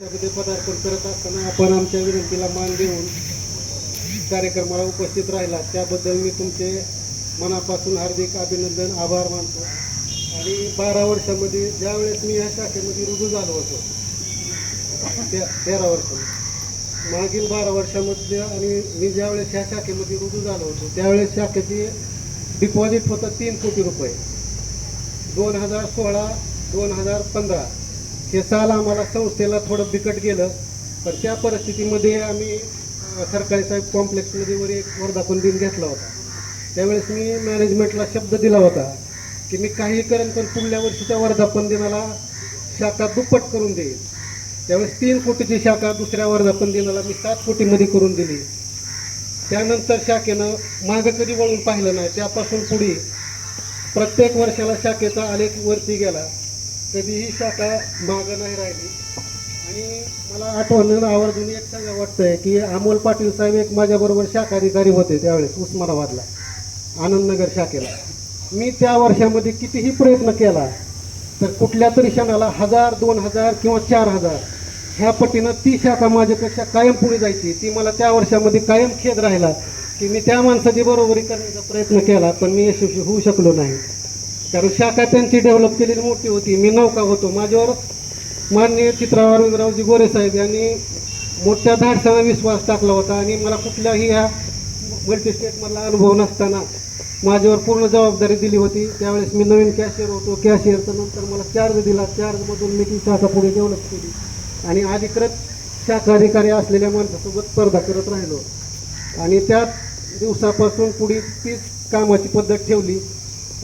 त्यामध्ये पदार्पण करत असताना आपण आमच्या विनंतीला मान देऊन कार्यक्रमाला उपस्थित राहिला. त्याबद्दल मी तुमचे मनापासून हार्दिक अभिनंदन आभार मानतो. आणि बारा वर्षामध्ये ज्यावेळेस मी या शाखेमध्ये रुजू झालो होतो त्या तेरा वर्ष मागील बारा वर्षामध्ये आणि मी ज्यावेळेस ह्या शाखेमध्ये रुजू झालो होतो त्यावेळेस शाखेची डिपॉझिट होतं तीन कोटी रुपये. दोन हजार सोळा दोन हजार पंधरा. हे साल आम्हाला संस्थेला थोडं बिकट गेलं पण त्या परिस्थितीमध्ये आम्ही सरकारी साहेब कॉम्प्लेक्समध्ये वर एक वर्धापन दिन घेतला होता. त्यावेळेस मी मॅनेजमेंटला शब्द दिला होता की मी काही करेन पण पुढल्या वर्षीच्या वर्धापन दिनाला शाखा दुप्पट करून देईल. त्यावेळेस तीन कोटीची शाखा दुसऱ्या वर्धापन दिनाला मी सात कोटीमध्ये करून दिली. त्यानंतर शाखेनं मागं कधी वळून पाहिलं नाही त्यापासून पुढे प्रत्येक वर्षाला शाखेचा आलेख वरती गेला. कधीही शाखा मागं नाही राहिली. आणि मला आठवण आवर्जून एक सांगा वाटतंय की अमोल पाटील साहेब एक माझ्याबरोबर शाखा अधिकारी होते त्यावेळेस उस्मानाबादला आनंदनगर शाखेला. मी त्या वर्षामध्ये कितीही प्रयत्न केला तर कुठल्या तरी क्षणाला हजार दोन हजार किंवा चार हजार ह्या पटीनं ती शाखा माझ्यापेक्षा कायम पुढे जायची. ती मला त्या वर्षामध्ये कायम खेद राहिला की मी त्या माणसाची बरोबरी करण्याचा प्रयत्न केला पण मी यशस्वी होऊ शकलो नाही. कारण शाखा त्यांची डेव्हलप केलेली मोठी होती. मी नौका होतो. माझ्यावर माननीय चित्रावर विंदरावजी गोरे साहेब यांनी मोठ्या धाडसानं विश्वास टाकला होता आणि मला कुठल्याही ह्या मल्टीस्टेटमधला अनुभव नसताना माझ्यावर पूर्ण जबाबदारी दिली होती. त्यावेळेस मी नवीन कॅशियर होतो. कॅशियरचा नंतर मला चार्ज दिला. चार्जमधून मी ती शाखा पुढे डेव्हलप केली. आणि अधिकृत शाखा अधिकारी असलेल्या माणसासोबत स्पर्धा करत राहिलो. आणि त्या दिवसापासून पुढे तीच कामाची पद्धत ठेवली.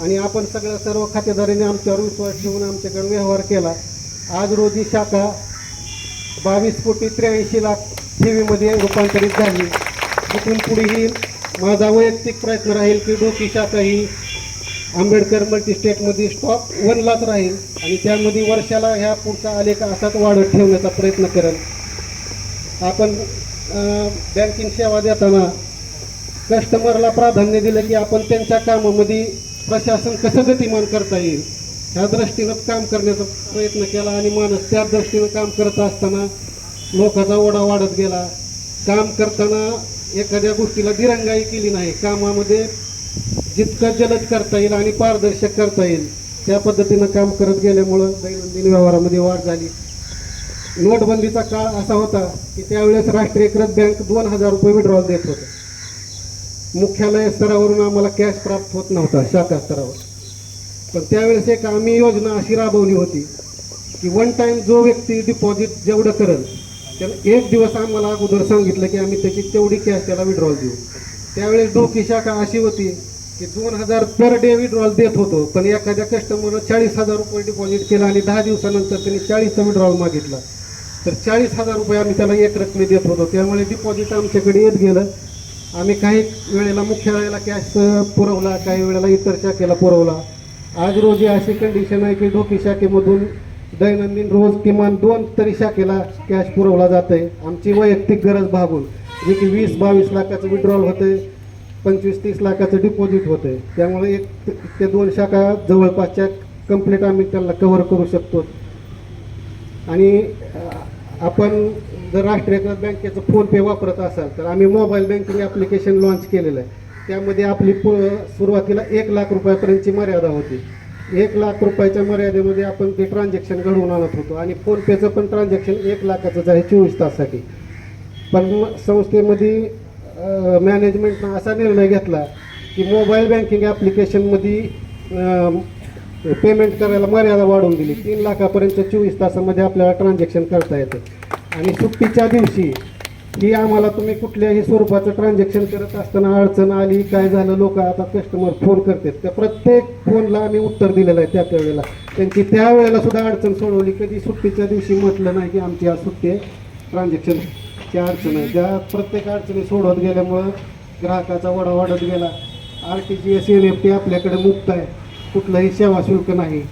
आणि आपण सगळ्या सर्व खातेदारांनी आमच्यावर विश्वास ठेवून आमच्याकडे व्यवहार केला. आज रोजी शाखा बावीस कोटी त्र्याऐंशी लाख ठेवीमध्ये रूपांतरित झाली. तिथून पुढेही माझा वैयक्तिक प्रयत्न राहील की डोकी शाखा ही आंबेडकर मल्टीस्टेटमध्ये स्टॉक वनलाच राहील आणि त्यामध्ये वर्षाला ह्या पुढचा आलेख असाच वाढत ठेवण्याचा प्रयत्न करेल. आपण बँकिंग सेवा देताना कस्टमरला प्राधान्य दिलं की आपण त्यांच्या कामामध्ये प्रशासन कसं गतिमान करता येईल? ह्या दृष्टीनं काम करण्याचा प्रयत्न केला आणि माणूस त्या दृष्टीनं काम करत असताना लोकांचा ओढा वाढत गेला. काम करताना एखाद्या गोष्टीला दिरंगाई केली नाही. कामामध्ये जितकं जलद करता येईल आणि पारदर्शक करता येईल त्या पद्धतीनं काम करत गेल्यामुळं दैनंदिन व्यवहारामध्ये वाढ झाली. नोटबंदीचा काळ असा होता की त्यावेळेस राष्ट्रीयकृत बँक दोन हजार रुपये विड्रॉल देत होतं. मुख्यालय स्तरावरून आम्हाला कॅश प्राप्त होत नव्हता शाखा स्तरावर. पण त्यावेळेस एक आम्ही योजना अशी राबवली होती की वन टाईम जो व्यक्ती डिपॉझिट जेवढं करेल त्याला एक दिवस आम्हाला अगोदर सांगितलं की आम्ही त्याची तेवढी कॅश त्याला विड्रॉल देऊ. त्यावेळेस डोकी शाखा अशी होती की दोन हजार पर डे विड्रॉल देत होतो पण एखाद्या कस्टमरनं चाळीस हजार रुपये डिपॉझिट केलं आणि दहा दिवसानंतर त्यांनी चाळीसचा विड्रॉल मागितला. तर चाळीस हजार रुपये आम्ही त्याला एक रकमे देत होतो. त्यामुळे डिपॉझिट आमच्याकडे येत गेलं. आम्ही काही वेळेला मुख्यालयाला कॅश पुरवला काही वेळेला इतर शाखेला पुरवला. आज रोजी अशी कंडिशन आहे की डोकी शाखेमधून दैनंदिन रोज किमान दोन तरी शाखेला कॅश पुरवला जात आहे आमची वैयक्तिक गरज भागून जे की वीस बावीस लाखाचं विड्रॉल होतं पंचवीस तीस लाखाचं डिपॉझिट होतं आहे त्यामुळे एक ते दोन शाखा जवळपासच्या कंप्लीट आम्ही त्यांना कव्हर करू शकतो. आणि आपण जर राष्ट्रीयकृत बँकेचं फोनपे वापरत असाल तर आम्ही मोबाईल बँकिंग ॲप्लिकेशन लॉन्च केलेलं आहे. त्यामध्ये आपली प सुरुवातीला एक लाख रुपयापर्यंतची मर्यादा होती. एक लाख रुपयाच्या मर्यादेमध्ये आपण ते ट्रान्झॅक्शन घडवून आणत होतो आणि फोनपेचं पण ट्रान्झॅक्शन एक लाखाचंच आहे चोवीस तासासाठी. पण म- संस्थेमध्ये मॅनेजमेंटनं असा निर्णय घेतला की मोबाईल बँकिंग ॲप्लिकेशनमध्ये पेमेंट करायला मर्यादा वाढवून दिली. तीन लाखापर्यंत चोवीस तासामध्ये आपल्याला ट्रान्झॅक्शन करता येतं. आणि सुट्टीच्या दिवशी ही आम्हाला तुम्ही कुठल्याही स्वरूपाचं ट्रान्झॅक्शन करत असताना अडचण आली काय झालं लोक आता कस्टमर फोन करतात. त्या प्रत्येक फोनला आम्ही उत्तर दिलेलं आहे त्या त्यावेळेला. त्यांची त्यावेळेला सुद्धा अडचण सोडवली. कधी सुट्टीच्या दिवशी म्हटलं नाही की आमची आज सुट्टी आहे. ट्रान्झॅक्शनची अडचण आहे. ज्या प्रत्येक अडचणी सोडवत गेल्यामुळं ग्राहकाचा वडा वाढत गेला. R T G S N F T आपल्याकडे मुक्त आहे. कुठलंही सेवा शुल्क नाही.